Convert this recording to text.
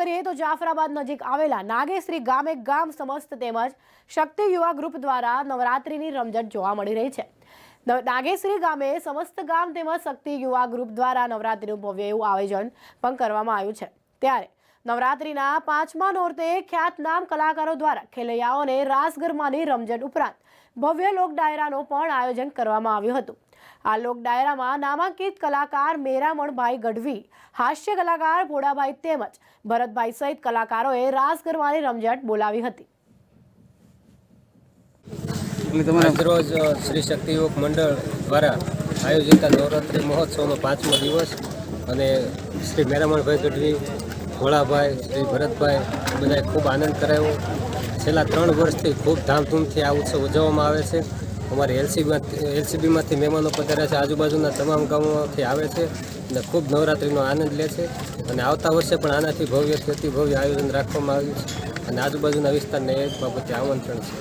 કરીએ તો જાફરાબાદ નજીક આવેલા નાગેશ્રી ગામે ગામ સમસ્ત તેમજ શક્તિ યુવા ગ્રુપ દ્વારા નવરાત્રિની રમઝટ જોવા મળી રહી છે. નાગેશ્રી ગામે સમસ્ત ગામ તેમજ શક્તિ યુવા ગ્રુપ દ્વારા નવરાત્રિનું ભવ્ય એવું આયોજન પણ કરવામાં આવ્યું છે. ત્યારે નવરાત્રિના પાંચમા નોરતે ખ્યાતનામ કલાકારો દ્વારા ખેલૈયાઓને રાસ ગરબાની રમઝટ ઉપરાંત ભવ્ય લોક ડાયરાનું પણ આયોજન કરવામાં આવ્યું હતું. આ લોક ડાયરામાં નામાંકિત કલાકાર મેરામણભાઈ ગઢવી, હાસ્ય કલાકાર ભોળાભાઈ તેમજ ભરતભાઈ સહિત કલાકારોએ રાસ ગરબાની રમઝટ બોલાવી હતી. રોજ શ્રી શક્તિ યુવક મંડળ દ્વારા આયોજિત નવરાત્રિ મહોત્સવનો પાંચમો દિવસ અને શ્રી મેરામણભાઈ ગઢવી ભોળાભાઈ, શ્રી ભરતભાઈ, બધાએ ખૂબ આનંદ કરાવ્યો છેલ્લા ત્રણ વર્ષથી ખૂબ ધામધૂમથી આ ઉત્સવ ઉજવવામાં આવે છે. અમારી એલસીબીમાંથી એલસીબીમાંથી મહેમાનો પધાર્યા છે, આજુબાજુના તમામ ગામોમાંથી આવે છે અને ખૂબ નવરાત્રિનો આનંદ લે છે. અને આવતા વર્ષે પણ આનાથી ભવ્યથી અતિ ભવ્ય આયોજન રાખવામાં આવ્યું છે. અને આજુબાજુના વિસ્તારને એ બાબતે આમંત્રણ છે.